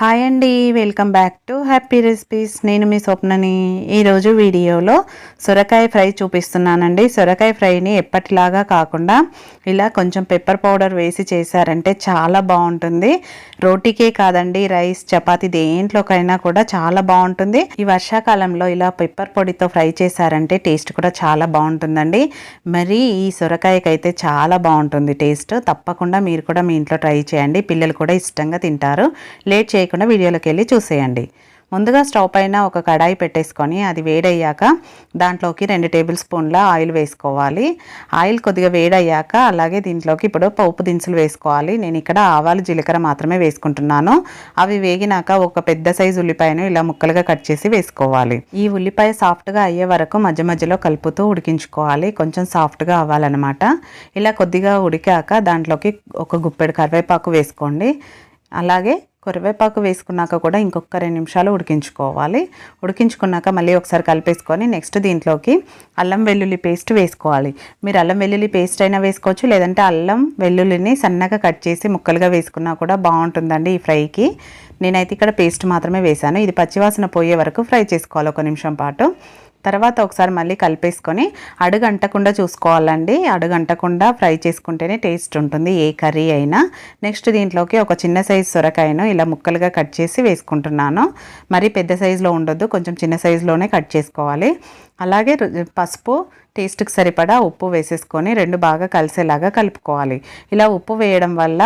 Hi అండి welcome back to happy recipes నేను మీ స్వప్నని ఈరోజు వీడియోలో సొరకాయ ఫ్రై చూపిస్తున్నానండి. సొరకాయ ఫ్రైని ఎప్పటిలాగా కాకుండా ఇలా కొంచెం పెప్పర్ పౌడర్ వేసి చేశారంటే చాలా బాగుంటుంది. రోటీకే కాదండి రైస్ చపాతి దేంట్లోకైనా కూడా చాలా బాగుంటుంది. ఈ వర్షాకాలంలో ఇలా పెప్పర్ పొడితో ఫ్రై చేశారంటే టేస్ట్ కూడా చాలా బాగుంటుందండి. మరి ఈ సొరకాయకైతే చాలా బాగుంటుంది టేస్ట్. తప్పకుండా మీరు కూడా మీ ఇంట్లో ట్రై చేయండి. పిల్లలు కూడా ఇష్టంగా తింటారు. లేట్ చేయ చేయకుండా వీడియోలోకి వెళ్ళి చూసేయండి. ముందుగా స్టవ్ పైన ఒక కడాయి పెట్టేసుకొని అది వేడయ్యాక దాంట్లోకి రెండు టేబుల్ స్పూన్ల ఆయిల్ వేసుకోవాలి. ఆయిల్ కొద్దిగా వేడయ్యాక అలాగే దీంట్లోకి ఇప్పుడు పప్పు దినుసులు వేసుకోవాలి. నేను ఇక్కడ ఆవాలు జీలకర్ర మాత్రమే వేసుకుంటున్నాను. అవి వేగినాక ఒక పెద్ద సైజు ఉల్లిపాయను ఇలా ముక్కలుగా కట్ చేసి వేసుకోవాలి. ఈ ఉల్లిపాయ సాఫ్ట్గా అయ్యే వరకు మధ్య మధ్యలో కలుపుతూ ఉడికించుకోవాలి. కొంచెం సాఫ్ట్గా అవ్వాలన్నమాట. ఇలా కొద్దిగా ఉడికాక దాంట్లోకి ఒక గుప్పెడు కరివేపాకు వేసుకోండి. అలాగే కరివేపాకు వేసుకున్నాక కూడా ఇంకొక రెండు నిమిషాలు ఉడికించుకోవాలి. ఉడికించుకున్నాక మళ్ళీ ఒకసారి కలిపేసుకొని నెక్స్ట్ దీంట్లోకి అల్లం వెల్లుల్లి పేస్ట్ వేసుకోవాలి. మీరు అల్లం వెల్లుల్లి పేస్ట్ అయినా వేసుకోవచ్చు లేదంటే అల్లం వెల్లుల్లిని సన్నగా కట్ చేసి ముక్కలుగా వేసుకున్నా కూడా బాగుంటుందండి ఈ ఫ్రైకి. నేనైతే ఇక్కడ పేస్ట్ మాత్రమే వేశాను. ఇది పచ్చివాసన పోయే వరకు ఫ్రై చేసుకోవాలి ఒక నిమిషం పాటు. తర్వాత ఒకసారి మళ్ళీ కలిపేసుకొని అడుగంటకుండా చూసుకోవాలండి. అడుగంటకుండా ఫ్రై చేసుకుంటేనే టేస్ట్ ఉంటుంది ఏ కర్రీ అయినా. నెక్స్ట్ దీంట్లోకి ఒక చిన్న సైజు సొరకాయను ఇలా ముక్కలుగా కట్ చేసి వేసుకుంటున్నాను. మరీ పెద్ద సైజులో ఉండొద్దు కొంచెం చిన్న సైజులోనే కట్ చేసుకోవాలి. అలాగే పసుపు టేస్ట్కి సరిపడా ఉప్పు వేసేసుకొని రెండు బాగా కలిసేలాగా కలుపుకోవాలి. ఇలా ఉప్పు వేయడం వల్ల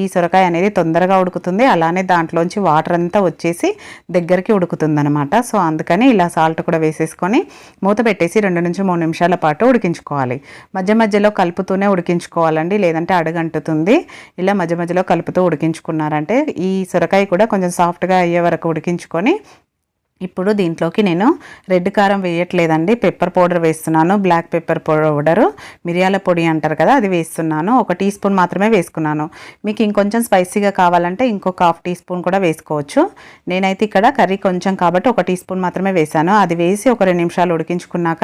ఈ సొరకాయ అనేది తొందరగా ఉడుకుతుంది. అలానే దాంట్లోంచి వాటర్ అంతా వచ్చేసి దగ్గరికి ఉడుకుతుంది అనమాట సో అందుకని ఇలా సాల్ట్ కూడా వేసేసుకొని మూత పెట్టేసి రెండు నుంచి మూడు నిమిషాల పాటు ఉడికించుకోవాలి. మధ్య మధ్యలో కలుపుతూనే ఉడికించుకోవాలండి. లేదంటే అడుగంటుతుంది. ఇలా మధ్య మధ్యలో కలుపుతూ ఉడికించుకున్నారంటే ఈ సొరకాయ కూడా కొంచెం సాఫ్ట్గా అయ్యే వరకు ఉడికించుకొని ఇప్పుడు దీంట్లోకి నేను రెడ్ కారం వేయట్లేదండి పెప్పర్ పౌడర్ వేస్తున్నాను బ్లాక్ పెప్పర్ పౌడరు మిరియాల పొడి అంటారు కదా అది వేస్తున్నాను ఒక టీ స్పూన్ మాత్రమే వేసుకున్నాను. మీకు ఇంకొంచెం స్పైసీగా కావాలంటే ఇంకొక హాఫ్ టీ స్పూన్ కూడా వేసుకోవచ్చు. నేనైతే ఇక్కడ కర్రీ కొంచెం కాబట్టి ఒక టీ స్పూన్ మాత్రమే వేశాను. అది వేసి ఒక రెండు నిమిషాలు ఉడికించుకున్నాక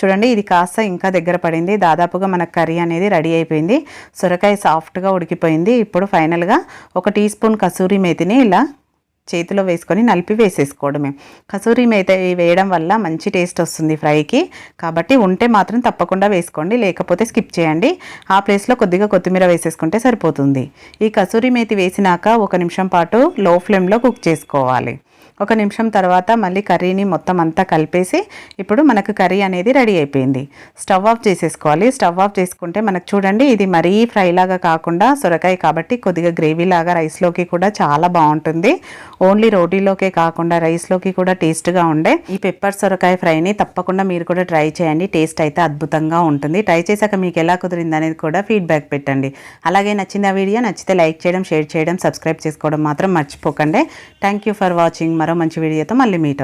చూడండి ఇది కాస్త ఇంకా దగ్గర పడింది దాదాపుగా మన కర్రీ అనేది రెడీ అయిపోయింది. సొరకాయ సాఫ్ట్గా ఉడికిపోయింది. ఇప్పుడు ఫైనల్గా ఒక టీ స్పూన్ కసూరి మేతిని ఇలా చేతిలో వేసుకొని నలిపి వేసేసుకోవడమే. కసూరి మేత వేయడం వల్ల మంచి టేస్ట్ వస్తుంది ఫ్రైకి. కాబట్టి ఉంటే మాత్రం తప్పకుండా వేసుకోండి లేకపోతే స్కిప్ చేయండి. ఆ ప్లేస్లో కొద్దిగా కొత్తిమీర వేసేసుకుంటే సరిపోతుంది. ఈ కసూరి మేతి వేసినాక ఒక నిమిషం పాటు లో ఫ్లేమ్లో కుక్ చేసుకోవాలి. ఒక నిమిషం తర్వాత మళ్ళీ కర్రీని మొత్తం అంతా కలిపేసి ఇప్పుడు మనకు కర్రీ అనేది రెడీ అయిపోయింది. స్టవ్ ఆఫ్ చేసేసుకోవాలి. స్టవ్ ఆఫ్ చేసుకుంటే మనకు చూడండి ఇది మరీ ఫ్రైలాగా కాకుండా సొరకాయ కాబట్టి కొద్దిగా గ్రేవీ లాగా రైస్లోకి కూడా చాలా బాగుంటుంది. ఓన్లీ రోటీలోకే కాకుండా రైస్లోకి కూడా టేస్ట్గా ఉండే ఈ పెప్పర్ సొరకాయ ఫ్రైని తప్పకుండా మీరు కూడా ట్రై చేయండి. టేస్ట్ అయితే అద్భుతంగా ఉంటుంది. ట్రై చేశాక మీకు ఎలా కుదిరింది అనేది కూడా ఫీడ్బ్యాక్ పెట్టండి. అలాగే నచ్చింది ఆ వీడియో నచ్చితే లైక్ చేయడం షేర్ చేయడం సబ్స్క్రైబ్ చేసుకోవడం మాత్రం మర్చిపోకండి. థ్యాంక్ ఫర్ వాచింగ్ మరో మంచి వీడియోతో మళ్ళీ మీట్